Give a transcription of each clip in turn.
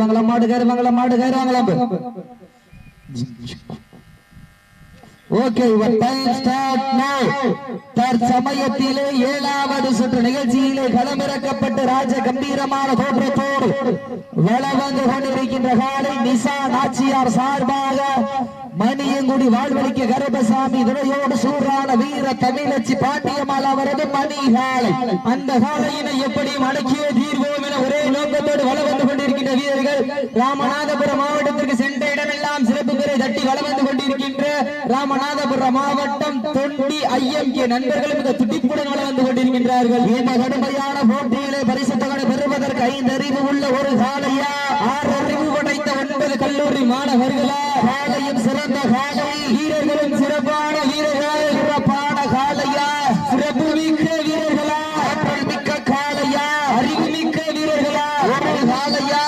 மங்களம் மாடு கயிறு மங்களம் மாடு கயிறு மங்களம் ஓகே டைம் ஸ்டார்ட் நவ தற்சமயத்திலே ஏழாவது சுற்று நிகழ்ச்சியிலே களமிறக்கப்பட்டு ராஜ கம்பீரமான தோற்றத்தோடு வளவந்து கொண்டிருக்கின்ற காலை நிசா நாச்சியார் சார்பாக மணியங்குடி வாழ்வழிக்க கருபசாமி துணையோடு சூறான வீர தமிழச்சி பாண்டியம்மாள் அவரது மணி காலை அந்த காலையினை எப்படியும் அடக்கியே தீர்வோம் என ஒரே நோக்கத்தோடு வள வந்து கொண்டிருக்கின்ற வீரர்கள் ராமநாதபுரம் மாவட்டத்திற்கு சென்ற இடமெல்லாம் சிறப்பு பெறை தட்டி வள வந்து கொண்டிருக்கின்ற ராமநாதபுரம் மாவட்டம் தொண்டி ஐஎம்கே நண்பர்கள் மிக துடிப்புடன் வள வந்து கொண்டிருக்கின்றார்கள். இந்த கடுமையான போட்டியிலே பரிசு தொகை பெறுவதற்கு ஐந்து அறிவு உள்ள ஒரு காலையா ஆறு அறிவு படைத்த ஒன்பது கல்லூரி மாணவர்களா காலையும் சிறந்த காலை வீரர்களும் சிறப்பான வீரர்கள் சிறப்பான காலையா சிறப்பு மிக்க வீரர்களா ஆற்றல் மிக்க காலையா அறிவு மிக்க வீரர்களா ஒரு காலையா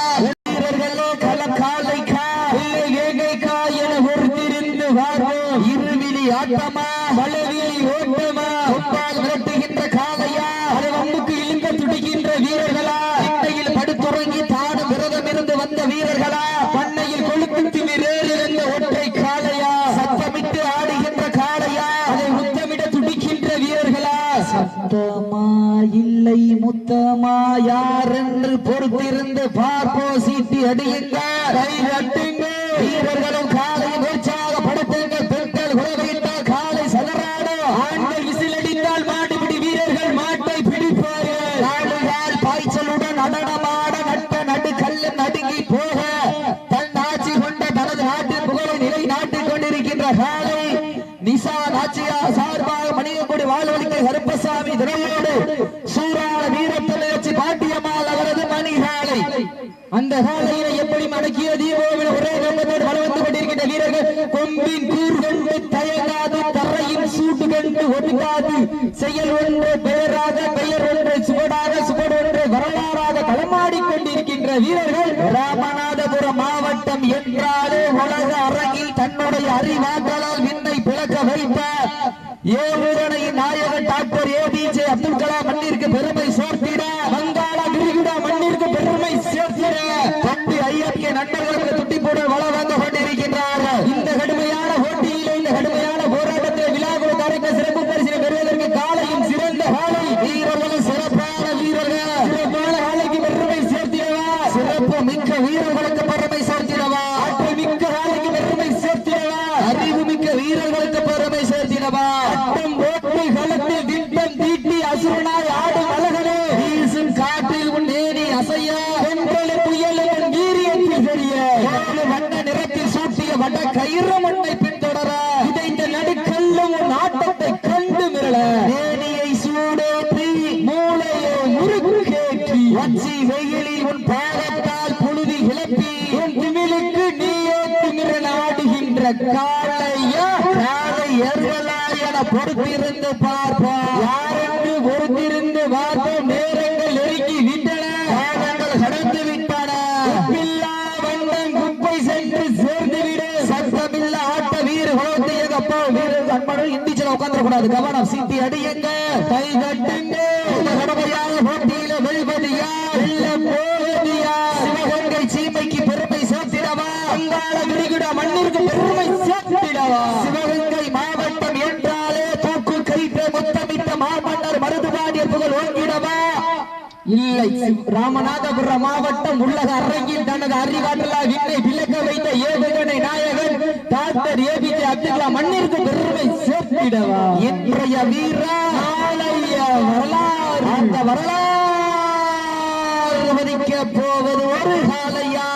வீரர்களே கள காலைக்கா இல்லை வேங்கைக்கா என பொறுத்திருந்து பார்ப்போம் இருவிழி ஆட்டமா வளவியை ஓட்டமா கொம்பால் விரட்டுகின்ற காலையா அது வம்புக்கு இழுக்க துடிக்கின்ற வீரர்களா இன்னையில் படுத்துறங்கி தானும் விரதம் இருந்து வந்த வீரர்களா பண்ணையில் கொழுத்து திமிரேறி வந்த ஒற்றை காளையா சத்தமிட்டு ஆடுகின்ற காளையா அதை முத்தமிட துடிக்கின்ற வீரர்களா சத்தமா இல்லை முத்தமா யார் என்று பொறுத்திருந்து பார்ப்போ சீட்டி அடியுங்க. கை கட்டுங்க வீரர்களும் காலை உற்சாகப்படுத்துங்க. பெண்கள் உறவைத்தால் காலை சதறாடோ ஆண்கள் விசிலடித்தால் மாட்டுப்பிடி வீரர்கள் மாட்டை பிடிப்பார்கள். ஆடுகால் பாய்ச்சலுடன் நடனமாட நட்ட நடு நடுங்கி போக. தன் ஆட்சி கொண்ட தனது நாட்டின் புகழை நிலை நாட்டிக் கொண்டிருக்கின்ற காலை நிசா நாச்சியா சார்பாக மணியக்கூடிய வாழ்வழிக்க கருப்பசாமி திரையோடு சூறான வீரத்தலை வச்சு பாட்டியம்மாள் அவரது மணி காலை அந்த காலையினை எப்படி மடக்கிய தீபோவில் ஒரே கம்பத்தோடு வளர்ந்து வந்து கொண்டிருக்கின்ற வீரர்கள் கொம்பின் கூர் கண்டு தயங்காது தரையின் சூட்டு கண்டு ஒடுக்காது. செயல் ஒன்று பெயராக பெயர் ஒன்று சுவடாக சுவடு ஒன்று வரலாறாக களமாடி கொண்டிருக்கின்ற வீரர்கள் ராமநாதபுரம் மாவட்டம் என்றாலே உலக அரங்கில் தன்னுடைய அறிவாற்றலால் விண்ணை பிளக்க வைத்தார் ஏவுகணையின் நாயகன் டாக்டர் ஏபிஜே அப்துல் கலாம் மண்ணிற்கு பெருமை சேர்த்திட வங்காள விரிகுடா மண்ணிற்கு பெருமை சேர்த்திட தம்பி ஐயப்பே நண்பர்களுக்கு துட்டிப்போடு வள வந்து கொண்டிருக்கின்றார்கள் இந்த கடுமையான போட்டியிலே இந்த கடுமையான போராட்டத்தில் விழாக்குழு தரைக்க சிறப்பு பரிசினை பெறுவதற்கு காலையும் சிறந்த காலை வீரர்களும் சிறப்பான வீரர்கள் சிறப்பான காலைக்கு பெருமை சேர்த்திடவா சிறப்பு மிக்க வீரர்களுக்கு பெருமை சேர்த்திடவா ஆற்றல் மிக்க காலைக்கு பெருமை சேர்த்திடவா அறிவு மிக்க வீரர்களுக்கு பெருமை சேர்த்திடவா அட்டம் ஓட்டு களத்தில் திட்டம் தீட்டி அசுரனாய் ஆடும் அழகனே வீசும் காற்றில் உன் நேரி அசைய வென்றலை புயல் உன் வீரியத்தில் தெரிய ஏழு வண்ண நிறத்தில் சூட்டிய வட கயிறு பின்தொடர இதைந்த நடுக்கல்லும் உன் ஆட்டத்தை கண்டு மிரள. நேனியை சூடேற்றி மூளையை முறுக்கேற்றி வச்சி வெயிலில் உன் பாகத்தால் புழுதி கிளப்பி. உன் திமிழுக்கு நீயே திமிரன் ஆடுகின்ற காளையா. காளை எர்களா என பொறுத்திருந்து பார்ப்போம் யாரென்று பொறுத்திருந்து பார்ப்போம் நேரங்கள் நெருங்கி விட்டன காலங்கள் கடந்து விட்டன உப்பில்லா வண்டம் குப்பை சென்று சேர்ந்து விடு சத்தமில்ல ஆட்ட வீர குலத்தை எங்கப்போ வீரர் உட்காந்துடக்கூடாது கவனம் சீட்டி அடியுங்க. கை கட்டுங்க இந்த போட்டியில வெளிபதியா போவதியா? சிவகங்கை சீமைக்கு பெருமை சேர்த்திடவா? அங்காள மண்ணிற்கு பெருமை சேர்த்திடவா? சிவகங்கை மாவட்டம் என்றாலே தூக்கு கைத்த முத்தமிட்ட மாமன்னர் மருதுபாடிய புகழ் ஓங்கிடவா? இல்லை ராமநாதபுரம் மாவட்டம் உள்ளக அரங்கில் தனது அறிவாற்றலாக விண்ணை விளக்க வைத்த ஏவுகணை நாயகன் டாக்டர் ஏபிஜே அப்துல் கலாம் மண்ணிற்கு பெருமை சேர்த்திடவா. இன்றைய வீரா நாளைய வரலாறு. அந்த வரலாறு மதிக்க போவது ஒரு காலையா?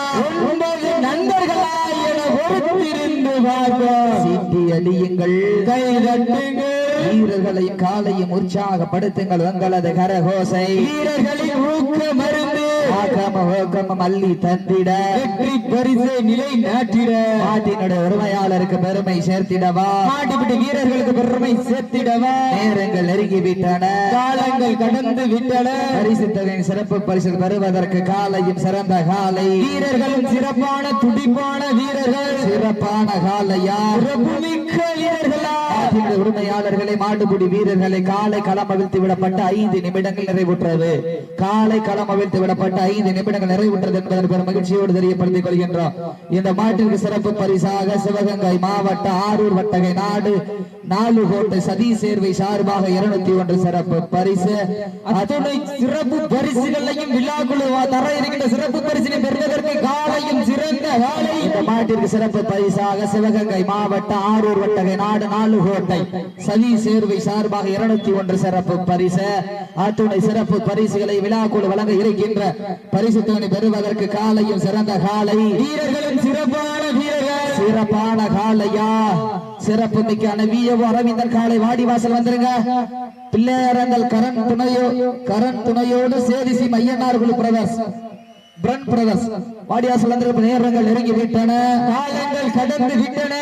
ஒன்பது நண்பர்களா என பொறுத்திருந்து பார்ப்போம் சீட்டி அடியுங்கள். கை தட்டுங்கள். வீரர்களையும் காலையும் உற்சாகப்படுத்துங்கள் உங்களது கரகோசை. வீரர்களின் ஊக்க மருந்து. ஆகம ஓகமம் அள்ளி தந்திட. வெற்றி பரிசு நிலை நாட்டிட. நாட்டினுடைய உரிமையாளருக்கு பெருமை சேர்த்திடவா. நாட்டுப்பட்டு வீரர்களுக்கு பெருமை சேர்த்திடவா. நேரங்கள் நெருங்கி விட்டன காலங்கள் கடந்து விட்டன. பரிசு தொகையின் சிறப்பு பரிசு பெறுவதற்கு காலையும் சிறந்த காலை. வீரர்களும் சிறப்பான துடிப்பான வீரர்கள். சிறப்பான காலையா சிறப்பு மிக்க வீரர்களா. மாட்டின் உரிமையாளர்களை மாட்டுப்பிடி வீரர்களை காலை களம் அவிழ்த்து விடப்பட்ட ஐந்து நிமிடங்கள் நிறைவுற்றது. காலை களம் அவிழ்த்து விடப்பட்ட ஐந்து நிமிடங்கள் நிறைவுற்றது என்பதன் பெரும் மகிழ்ச்சியோடு தெரியப்படுத்திக் கொள்கின்றோம். இந்த மாட்டிற்கு சிறப்பு பரிசாக சிவகங்கை மாவட்ட ஆரூர் வட்டகை நாடு நாலு கோட்டை சதி சேர்வை சார்பாக இருநூத்தி ஒன்று சிறப்பு பரிசு. அத்துணை சிறப்பு பரிசுகளையும் விழாக்குழு தர இருக்கின்ற சிறப்பு பரிசினை பெறுவதற்கு காலையும் சிறந்த இந்த மாட்டிற்கு சிறப்பு பரிசாக சிவகங்கை மாவட்ட ஆரூர் வட்டகை நாடு நாலு கோட்டை சதி சேர்வை சார்பாக இருநூத்தி ஒன்று சிறப்பு பரிசு. அத்துணை சிறப்பு பரிசுகளை விழாக்குழு வழங்க இருக்கின்ற பரிசு தொகை பெறுவதற்கு காலையும் சிறந்த காலை. வீரர்களும் சிறப்பான வீரர்கள். சிறப்பான காலையா? சிறப்பு மிக்க வியவோ அரவிந்தன் காலை வாடிவாசல் வந்துருங்க. பிள்ளையரங்கள் கரண் துணையோ கரண் துணையோடு சேதிசி மையனார் குழு பிரதர்ஸ் பிரன் பிரதர்ஸ். வாடிவாசல் வந்திருப்ப நேரங்கள் நெருங்கி விட்டன. காலங்கள் கடந்து விட்டன.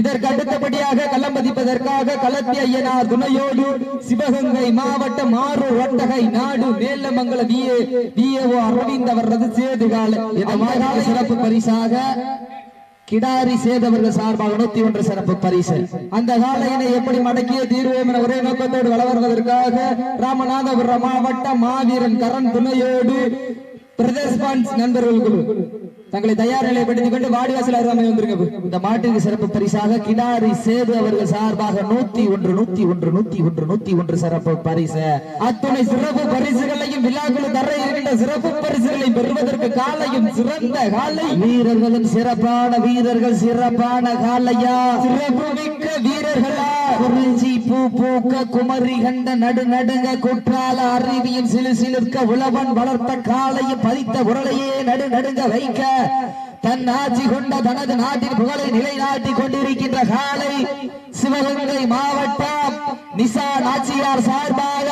இதற்கு அடுத்தபடியாக களம் பதிப்பதற்காக களத்தி ஐயனார் துணையோடு சிவகங்கை மாவட்டம் மாறு ஒட்டகை நாடு மேலமங்கல விஏ விஏஓ அரவிந்த் அவரது சேதுகால. இந்த மாகாண சிறப்பு பரிசாக கிடாரி சேதவர்கள் சார்பாக நூத்தி ஒன்று சிறப்பு பரிசு. அந்த காலையினை எப்படி மடக்கிய தீர்வோம் என ஒரே நோக்கத்தோடு வளர்வதற்காக வருவதற்காக ராமநாதபுரம் மாவட்ட மாவீரன் கரண் துணையோடு பிரதேச நண்பர்கள் குழு. தங்களை தயார் நிலைப்படுத்திக் கொண்டு வாடிவாசல் அருகாமை வந்திருக்க இந்த மாட்டிற்கு சிறப்பு பரிசாக கிடாரி சேது அவர்கள் சார்பாக நூத்தி ஒன்று நூத்தி ஒன்று நூத்தி ஒன்று நூத்தி ஒன்று சிறப்பு பரிசு. அத்துணை சிறப்பு பரிசுகளையும் விழாக்குழு தர இருக்கின்ற சிறப்பு பரிசுகளை பெறுவதற்கு காலையும் சிறந்த காலை. வீரர்களும் சிறப்பான வீரர்கள் சிறப்பான காலையா? சிறப்பு மிக்க வீரர்களா? குறிஞ்சி பூ பூக்க குமரி கண்ட நடு நடுங்க குற்றால அருவியும் சிலு சிலிர்க்க உழவன் வளர்த்த காலையும் பதித்த உரலையே நடு நடுங்க வைக்க. தன் ஆட்சி கொண்ட தனது நாட்டின் புகழை நிலைநாட்டிக் கொண்டிருக்கின்ற காலை சிவகங்கை மாவட்டம் நிசா நாச்சியார் சார்பாக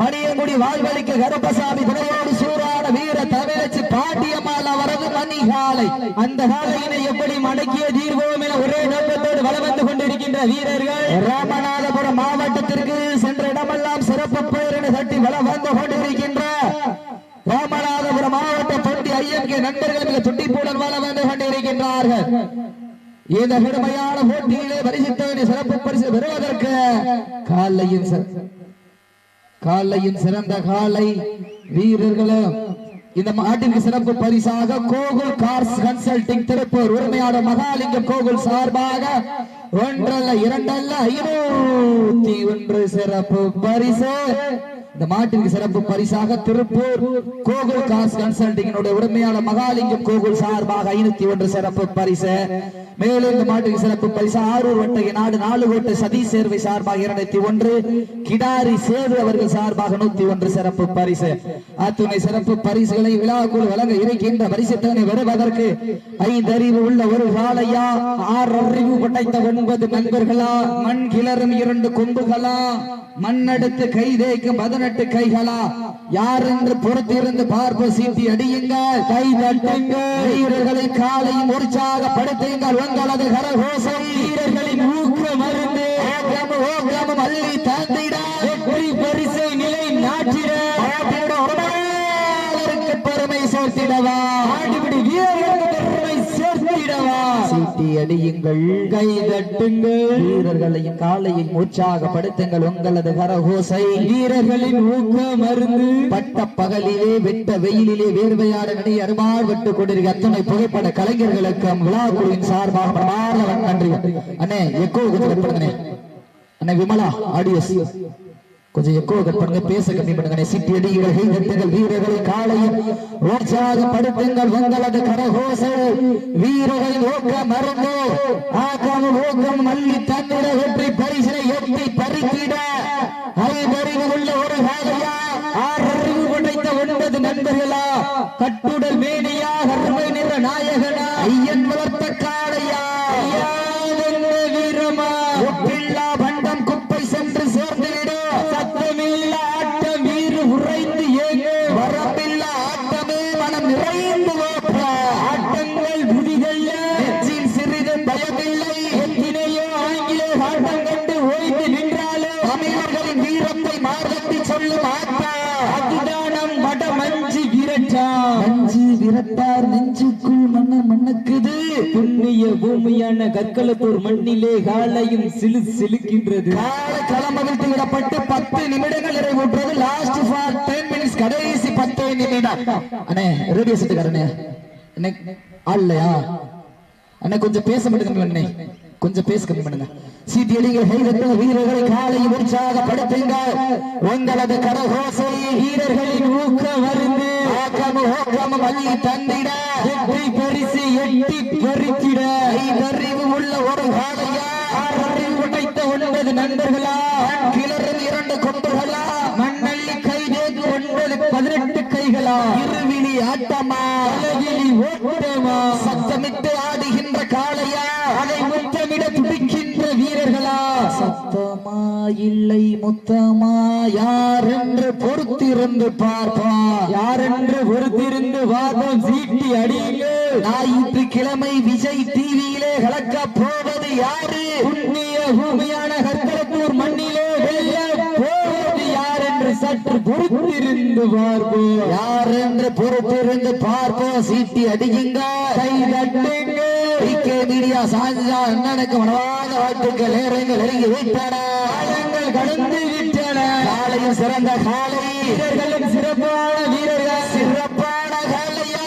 மணியங்குடி வாழ்வழிக்க கருப்பசாமி துணையோடு சூறான வீர தமிழச்சி பாட்டியம்மாள் அவரது மணி காலை. அந்த காலையினை எப்படி மடக்கிய தீர்வோம் என ஒரே நோக்கத்தோடு வலம் வந்து கொண்டிருக்கின்ற வீரர்கள் ராமநாதபுரம் மாவட்டத்திற்கு சென்ற இடமெல்லாம் சிறப்பு பேரணி தட்டி வளம் வந்து கொண்டிருக்கின்ற ராமநாதபுரம் மாவட்டம் தொண்டி நண்பர்கள் மிக துண்டிப்புடன் வாழ வந்து கொண்டிருக்கின்றார்கள் இந்த கடுமையான போட்டியிலே பரிசுத்தவனை சிறப்பு பரிசு பெறுவதற்கு காலையின் காலையின் சிறந்த காலை வீரர்களும் இந்த மாட்டிற்கு சிறப்பு பரிசாக கோகுல் கார்ஸ் கன்சல்டிங் திருப்பூர் உரிமையாளர் மகாலிங்கம் கோகுல் சார்பாக ஒன்றல்ல இரண்டல்ல ஐநூத்தி ஒன்று சிறப்பு பரிசு. இந்த மாட்டிற்கு சிறப்பு பரிசாக திருப்பூர் கோகுல் காஸ் கன்சல்டிங்கினுடைய உரிமையாளர் மகாலிங்கம் கோகுல் சார்பாக ஐநூத்தி ஒன்று சிறப்பு பரிசு. மேலும் இந்த மாட்டுக்கு சிறப்பு பரிசு ஆரூர் வட்டகை நாடு நாலு கோட்டை சதி சேர்வை சார்பாக இருநூத்தி ஒன்று கிடாரி சேது அவர்கள் சார்பாக நூத்தி ஒன்று சிறப்பு பரிசு. அத்துணை சிறப்பு பரிசுகளை விழாக்குள் வழங்க இருக்கின்ற பரிசுத்தனை வருவதற்கு ஐந்து அறிவு உள்ள ஒரு காலையா ஆறு அறிவு படைத்த ஒன்பது நண்பர்களா மண் கிளறும் இரண்டு கொம்புகளா மண்ணெடுத்து கை தேய்க்கும் பதினெட்டு கைகளா யார் என்று பொறுத்திருந்து பார்ப்பு சீட்டி அடியுங்கள். கை தட்டுங்கள். வீரர்களை காலையும் உற்சாகப்படுத்துங்கள் உங்களது கரகோசை. வீரர்களின் ஊக்க மருந்து. ஓகமும் அள்ளி தந்திட வெற்றி பரிசை நிலை நாட்டிட. பெருமை சேர்த்திடவா? அடியுங்கள். கை தட்டுங்கள் வீரர்களையும் காலையும் உற்சாகப்படுத்துங்கள். உங்களது கரகோசை. வீரர்களின் ஊக்க மருந்து. பட்ட பகலிலே வெட்ட வெயிலிலே வேர்வையாட நடி அருமாள் விட்டு கொண்டிருக்க அத்தனை புகைப்பட கலைஞர்களுக்கும் விழா குழுவின் சார்பாக நன்றி. அண்ணே எக்கோ கொஞ்சம் அண்ணே விமலா ஆடியோஸ். கொஞ்சம் எக்கோ பண்ணுங்க பேச கம்மி பண்ணுங்க சிட்டி அடிகள் கைதட்டுகள் வீரர்களை காலையும் உற்சாகப்படுத்துங்கள் உங்களது கரகோச. வீரர்கள் நோக்க மறந்தோ ஆக்கம் நோக்கம் மல்லி தந்திர வெற்றி பரிசினை எட்டி பறித்திட அறிவறிவு உள்ள ஒரு காலையா ஆறறிவு உடைத்த ஒன்பது நண்பர்களா. கட்டுடல் மேனியா கருமை நிற நாயகனா. ஐயன் மலர் பூமியான கற்களத்தூர் மண்ணிலே காலையும் சிலு சிலுக்கின்றது. காலை விடப்பட்டு பத்து நிமிடங்கள் நிறைவுற்றது. லாஸ்ட் ஃபார் டென் மினிட்ஸ் கடைசி பத்து நிமிடம். அண்ணே ரேடியோ செட்டுக்காரண்ணே அண்ணே ஆள் இல்லையா? அண்ணே கொஞ்சம் பேச மாட்டேங்க அண்ணே. கொஞ்சம் பேச கம்மி பண்ணுங்க. சீட்டியடிகள் வீரர்களை காலை உங்களது கரகோசை வீரர்களின் ஆக்கமும் அள்ளி தந்திட வெற்றி பரிசு எட்டி பறித்திட அறிவு உள்ள ஒரு காலையா அறிவு உடைத்த ஒன்பது நண்பர்களா? கிளறும் இரண்டு கொம்புகளா? மண்ணள்ளி கை தேக்கு ஒன்பது பதினெட்டு கைகளா? இருவிழி ஆட்டமா? அழகிலி ஓட்டமா? சத்தமிட்டு ஆடுகின்ற காளையா? அதை முத்தமிட துடிக்கின்ற வீரர்களா? சத்தமா இல்லை முத்தமா? யார் என்று பொறுத்திருந்து பார்ப்பா? யார் என்று பொறுத்திருந்து வாதம் சீட்டி அடியுங்கள் ஞாயிற்றுக்கிழமை விஜய் டிவியிலே கலக்க போவது யாரு? புண்ணிய பூமியான கற்களத்தூர் மண்ணிலே வெல்ல போவது யார் என்று சற்று பொறுத்திருந்து பார்ப்போம். யார் என்று பொறுத்திருந்து பார்ப்போம். சீட்டி அடியுங்க. கை தட்டுங்க. பிகே மீடியா சாஞ்சா அண்ணனுக்கு மனவாத வாழ்த்துக்கள். நேரங்கள் நெருங்கி விட்டன. காலங்கள் கடந்து விட்டன. காலையும் சிறந்த காலை. வீரர்களும் சிறப்பான வீரர்கள். சிறப்பான காலையா.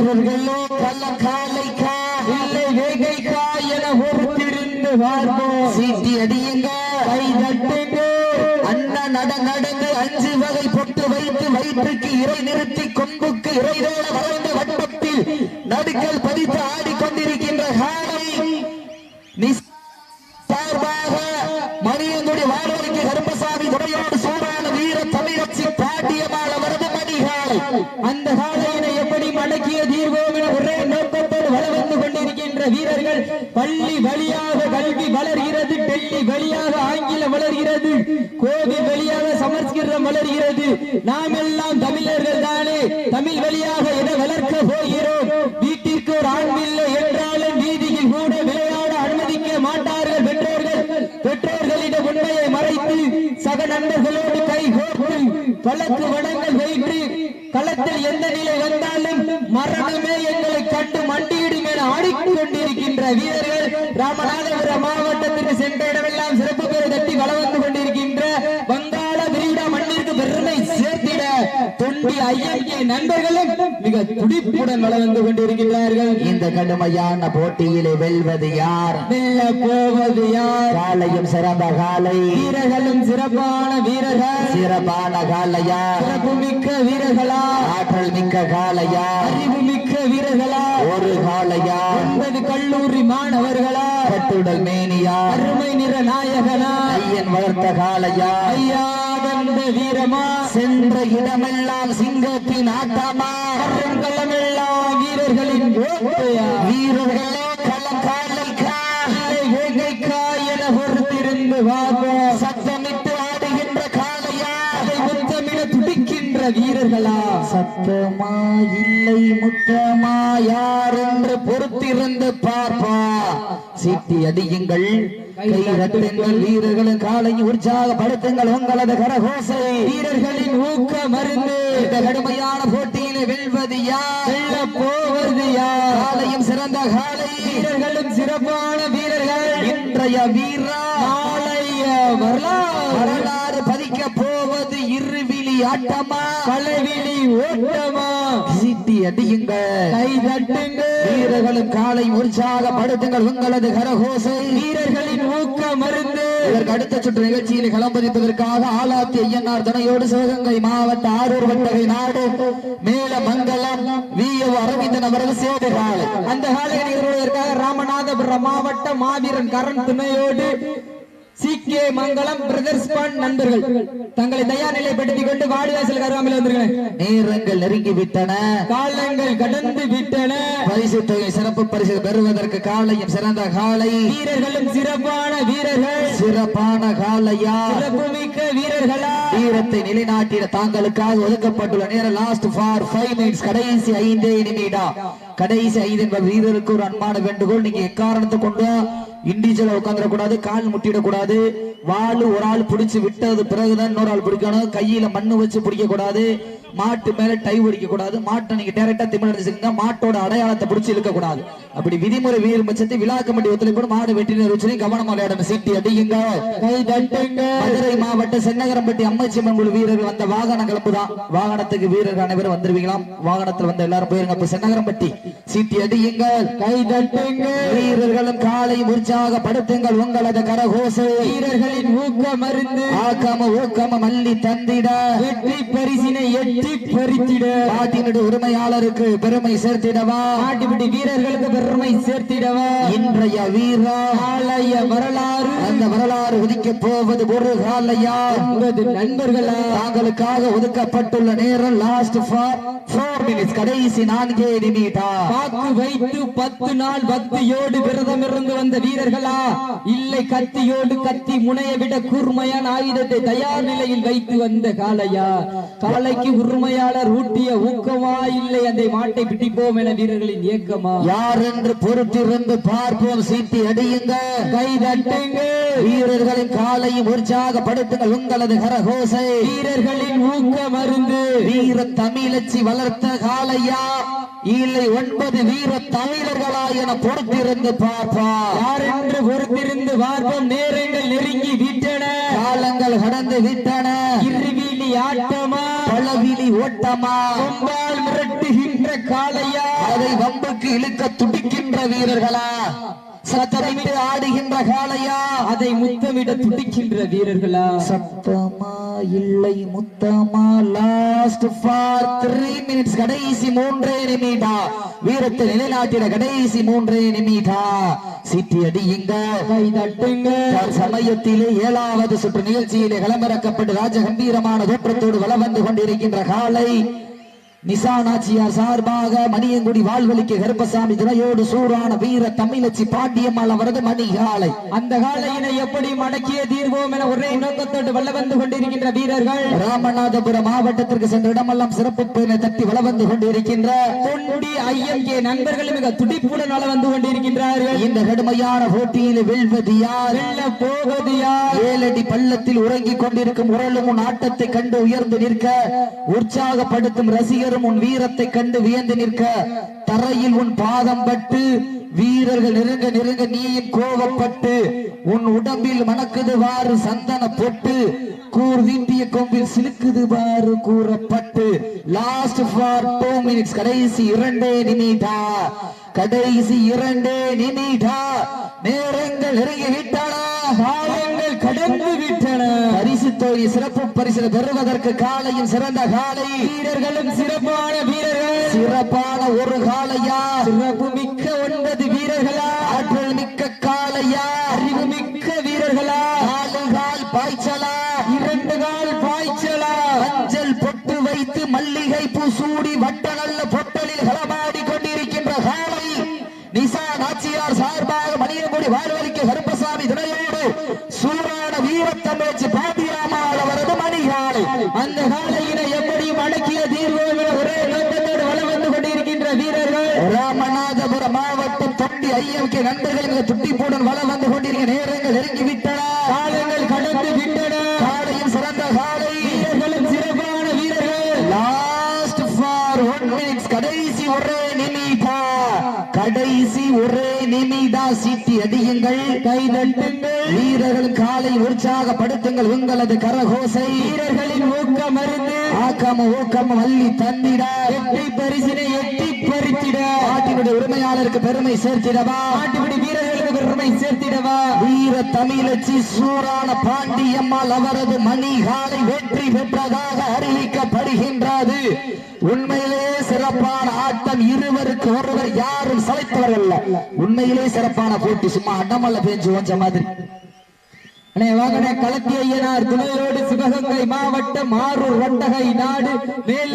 வீரர்களோ கள்ள காளைக்கா இல்லை வேகைக்கா என பொறுத்திருந்து வாழ்வோம் சீட்டி அடியுங்க கை தட்டுங்க. அண்ணன் நட நடந்து அஞ்சு வகை பொட்டு வைத்து வயிற்றுக்கு இறை நிறுத்தி கொம்புக்கு இறைதோட வளர்ந்த வட்டத்தில் நடுக்கல் பதித்து ஆடிக்கொண்டிருக்கின்ற காலை நிஸ் சார்பாக மணியங்குடி வாழ்வருக்கு கருப்பசாமி துணையோடு சூடான வீர தமிழச்சி பாட்டியமால் அவரது மணிகாலை அந்த காலையினை எப்படி மடக்கிய தீர்வோம் என ஒரே நோக்கத்தோடு வள வந்து கொண்டிருக்கின்ற வீரர்கள் பள்ளி வழியாக கல்வி வளர்கிறது டெல்லி வெளியாக ஆங்கிலம் வளர்கிறது கோபி வெளியாக சமஸ்கிருதம் வளர்கிறது. நாம் எல்லாம் தமிழர்கள் தானே தமிழ் வழியாக என வளர்க்க போகிறோம்? வீட்டிற்கு ஒரு ஆண் இல்லை என்றாலும் வீதியில் கூட விளையாட அனுமதிக்க மாட்டார்கள் பெற்றோர்கள். பெற்றோர்களிடம் உண்மையை மறைத்து சக நண்பர்களோடு கை கோர்த்து வழக்கு வடங்கள் வைத்து களத்தில் எந்த நிலை வந்தாலும் மரணமே எங்களை கண்டு மண்டியிடும் என ஆடிக்கொண்டிருக்கின்ற வீரர்கள் ராமநாதபுரம் மாவட்டத்திற்கு சென்ற இடமெல்லாம் சிறப்பு பெயர் தட்டி வளம் வந்து கொண்டிருக்கின்ற வங்காள விரிகுடா மண்ணிற்கு பெருமை சேர்த்திட நண்பர்களும் மிக துடிப்புடன் கொண்டிருக்கிறார்கள். இந்த கடுமையான போட்டியிலே வெல்வது யார்? வெல்ல போவது யார்? காலையும் சிறந்த காலை. வீரர்களும் சிறப்பான வீரர்கள். சிறப்பான காலையா? சிறப்பு மிக்க வீரர்களா? ஆற்றல் மிக்க காலையா? அறிவு மிக்க வீரர்களா? ஒரு காலையா? ஒன்பது கல்லூரி மாணவர்களா? கட்டுடல் மேனியா? அருமை நிற நாயகனா? ஐயன் வளர்த்த காலையா? ஐயா வந்த வீரமா? சென்ற இடமெல்லாம் சிங்கத்தின் ஆட்டமா? கருங்கலமெல்லாம் வீரர்களின் வீரர்களோ கள காலைக்கா இல்லை வேகைக்கா என பொறுத்திருந்து பார்ப்போம் சத்தமிட்டு ஆடுகின்ற காலையா அதை முத்தமிட துடிக்கின்ற வீரர்களா? சத்தமா இல்லை முத்தமா? யார் என்று பொறுத்திருந்து பார்ப்பா. சீட்டி அடியுங்கள். கை ரட்டுங்கள் வீரர்களும் காலை உற்சாகப்படுத்துங்கள். உங்களது கரகோசை வீரர்களின் ஊக்க மருந்து. இந்த கடுமையான போட்டியிலே வெல்வது யார்? போவது யார்? காலையும் சிறந்த காலை. வீரர்களும் சிறப்பான வீரர்கள். இன்றைய வீரா நாளைய வரலாறு வரலாறு பதிக்க போவது இருவிழி ஆட்டமா பலவிழி ஓட்டமா? சீட்டி அடியுங்கள் கை தட்டுங்க. வீரர்களும் காலை உற்சாகப்படுத்துங்கள் உங்களது கரகோசை. வீரர்களின் ஊக்க மருந்து. இதற்கு அடுத்த சுற்று நிகழ்ச்சியில் களம்பதிப்பதற்காக ஆலாத்தி ஐயனார் துணையோடு சிவகங்கை மாவட்ட ஆரூர் வட்டகை நாடு மேல மங்கலம் விஎவ் அரவிந்தன் அவரது சேது காலை. அந்த காலையை நிகழ்வதற்காக ராமநாதபுரம் மாவட்ட மாவீரன் கரண் துணையோடு C K Mangalam brothers band நண்பர்கள். தங்களை தயார் நிலைப்படுத்திக் கொண்டு வாடிவாசல் அருகாமையில் வந்திருக்கிறேன். நேரங்கள் நெருங்கி விட்டன காலங்கள் கடந்து விட்டன. பரிசு தொகை சிறப்பு பரிசு பெறுவதற்கு காலையும் சிறந்த காலை. வீரர்களும் சிறப்பான வீரர்கள். சிறப்பான காலையா? சிறப்புமிக்க வீரர்களா? வீரத்தை நிலைநாட்டிட தாங்களுக்காக ஒதுக்கப்பட்டுள்ள நேரம் லாஸ்ட் ஃபார் ஃபைவ் மினிட்ஸ் கடைசி ஐந்தே நிமிடம். கடைசி ஐந்து என்பது வீரருக்கு ஒரு அன்பான வேண்டுகோள். நீங்க எக்காரணத்தை கொண்டு இண்டிவிஜுவலா உட்காந்துடக்கூடாது கால் முட்டிடக்கூடாது. வாள் ஒரு ஆள் பிடிச்சு விட்டது பிறகுதான் இன்னொரு ஆள் பிடிக்கணும். கையில மண்ணு வச்சு பிடிக்க கூடாது மாட்டு மேல டை ஒடிக்க கூடாது மாட்டை நீங்க டைரக்டா திமிழடிச்சுங்க மாட்டோட அடையாளத்தை பிடிச்சு இழுக்க கூடாது அப்படி விதிமுறை வீர பட்சத்தை விழா கமிட்டி ஒத்துழைப்பு மாடு வெட்டினர் வச்சு கவனமாக விளையாடும் சீட்டி அடியுங்க. மதுரை மாவட்ட சென்னகரம்பட்டி அம்மைச்சியம்மன் குழு வீரர்கள் வந்த வாகன கிளப்பு தான் வாகனத்துக்கு வீரர்கள் அனைவரும் வந்துருவீங்களாம் வாகனத்துல வந்து எல்லாரும் போயிருங்க. அப்ப சென்னகரம்பட்டி சீட்டி அடியுங்கள் கை வீரர்களும் காலை உற்சாகப்படுத்துங்கள். உங்களது கரகோசை. வீரர்களின் ஊக்க மருந்து ஆக்காம ஊக்காம மல்லி தந்திட. வெற்றி பரிசினை எட்டி பறித்திட. நாட்டினுடைய உரிமையாளருக்கு பெருமை சேர்த்திடவா? நாட்டுப்பட்டி வீரர்களுக்கு பெருமை சேர்த்திடவா? இன்றைய வீரா ஆலய வரலாறு அந்த வரலாறு ஒதுக்க போவது ஒரு காலையா என்பது நண்பர்களா? தாங்களுக்காக ஒதுக்கப்பட்டுள்ள நேரம் லாஸ்ட் ஃபார் மினிட்ஸ் கடைசி நான்கே நிமிடா. வாக்கு வைத்து பத்து நாள் பக்தியோடு விரதம் இருந்து வந்த வீரர்களா? இல்லை கத்தியோடு கத்தி முனைய விட கூர்மையான ஆயுதத்தை தயார் நிலையில் வைத்து வந்த காளையா? காளைக்கு உரிமையாளர் ஊட்டிய ஊக்கமா இல்லை? அந்த மாட்டை பிடிப்போம் என வீரர்களின் இயக்கமா யார் என்று பொறுத்திருந்து பார்ப்போம். சீட்டி அடியுங்க. கை தட்டுங்க வீரர்களின் காலையும் உற்சாகப்படுத்துங்கள் உங்களது கரகோசை. வீரர்களின் ஊக்க மருந்து வீர தமிழச்சி வளர்த்த காளையா? இல்லை ஒன்பது வீர தமிழர்களா என பொறுத்திருந்து பார்ப்பா. யார் என்று பொறுத்திருந்து பார்ப்போம். நேரங்கள் நெருங்கி விட்டன. காலங்கள் கடந்து விட்டன. இருவிழி ஆட்டமா? பழவிழி ஓட்டமா? கொம்பால் மிரட்டுகின்ற காளையா? அதை வம்புக்கு இழுக்க துடிக்கின்ற வீரர்களா? சத்தமிட்டு ஆடுகின்ற காளையா? அதை முத்தமிட துடிக்கின்ற வீரர்களா? சத்தமா இல்லை முத்தமா? லாஸ்ட் ஃபார் த்ரீ மினிட்ஸ் கடைசி மூன்றே நிமிடா. வீரத்தை நிலைநாட்டிட கடைசி மூன்றே நிமிடா. சிட்டி அடியுங்க. கை தட்டுங்க. சமயத்திலே ஏழாவது சுற்று நிகழ்ச்சியிலே களமிறக்கப்பட்டு ராஜ கம்பீரமான தோற்றத்தோடு வலம் வந்து கொண்டிருக்கின்ற காலை நிசானாச்சியார் சார்பாக மணியங்குடி வாழ்வழிக்கு கருப்பசாமி துணையோடு சூரான வீர தமிழச்சி பாண்டியம்மாள் அவரது மணிகாலை. அந்த காளையினை எப்படி மடக்கிய தீர்வோம் என ஒரே நோக்கத்தோடு வல்ல வந்து கொண்டிருக்கின்ற வீரர்கள். ராமநாதபுரம் மாவட்டத்திற்கு சென்ற இடமெல்லாம் சிறப்பு பேரை தட்டி வள வந்து கொண்டிருக்கின்ற தொண்டி ஐயம் கே நண்பர்கள் மிக துடிப்புடன் வள வந்து கொண்டிருக்கின்றார்கள். இந்த கடுமையான போட்டியில் வெல்வது யார்? போவது யார்? ஏழடி பள்ளத்தில் உறங்கிக் கொண்டிருக்கும் உரலும் ஆட்டத்தை கண்டு உயர்ந்து நிற்க உற்சாகப்படுத்தும் ரசிகரும் உன் வீரத்தை கண்டு வியந்து நிற்க தரையில் உன் பாதம் பட்டு வீரர்கள் நெருங்க நெருங்க நீயும் கோபப்பட்டு உன் உடம்பில் மணக்குது வாறு சந்தன பொட்டு கூர் வீட்டிய கொம்பில் சிலுக்குது வாறு கூறப்பட்டு. லாஸ்ட் ஃபார் டூ மினிட்ஸ் கடைசி இரண்டே நிமிடா கடைசி இரண்டே நிமிடா நேரங்கள் நெருங்கி விட்டன காலங்கள் கடந்து விட்டன. பரிசு தொகை சிறப்பு பரிசு பெறுவதற்கு காலையும் சிறந்த காலை. வீரர்களும் சிறப்பான வீரர்கள். சிறப்பான ஒரு காலையா? சிறப்பு மிக்க ஒன்பது வீரர்களா? ஆற்றல் மிக்க காலையா? அறிவு மிக்க வீரர்களா? நாலு கால் பாய்ச்சலா? இரண்டு கால் பாய்ச்சலா? மஞ்சள் பொட்டு வைத்து மல்லிகை பூ சூடி வட்ட நல்ல பொட்டலில் களமாடி கொண்டிருக்கின்ற காலை. நிசா நாச்சியார் சார்பாக மணியங்குடி வாழ்வழிக்க கருப்பசாமி துணையோடு சூரான வீரத்தமிழ்ச்சி பாண்டியராமாள் அவரது மணிகாலை. அந்த காலையினை எப்படி மடக்கிய தீர்வோம் ஒரே நோக்கத்தோடு வளம் வந்து கொண்டிருக்கின்ற வீரர்கள். ராமநாதபுரம் மாவட்டம் தொண்டி ஐயம்கே நண்பர்கள் மிக துட்டிப்புடன் வளம் வந்து கொண்டிருக்க நேரங்கள் நெருங்கி விட்டன. காலங்கள் கடந்து விட்டன. காலையும் சிறந்த காலை. வீரர்களும் சிறப்பான வீரர்கள். லாஸ்ட் ஃபார் ஒன் மினிட்ஸ் கடைசி ஒரே நிமிடா. கடைசி ஒரே நிமிடா. சீட்டி அடியுங்கள் கை தட்டுங்கள் வீரர்கள் காலை உற்சாகப்படுத்துங்கள் உங்களது கரகோசை. வீரர்களின் ஊக்க மருந்து ஆக்காம ஊக்காம வள்ளி தந்திட. வெற்றி பரிசினை எட்டி நாட்டினுடைய உரிமையாளருக்கு பெருமை சேர்த்திடவா? நாட்டுப்படி வீரர்களுக்கு பெருமை சேர்த்திடவா? வீர தமிழச்சி சூரான பாண்டியம்மாள் அவரது மணிகாலை வெற்றி பெற்றதாக அறிவிக்கப்படுகின்றது. உண்மையிலே சிறப்பான ஆட்டம் இருவருக்கு ஒருவர் யாரும் சளைத்தவர்கள் உண்மையிலே சிறப்பான போட்டி சும்மா அடமல்ல பேஞ்சு கொஞ்ச மாதிரி. களத்தி ஐயனார் துணையோடு சிவகங்கை மாவட்டம் ஆரூர் ரட்டகை நாடு மேல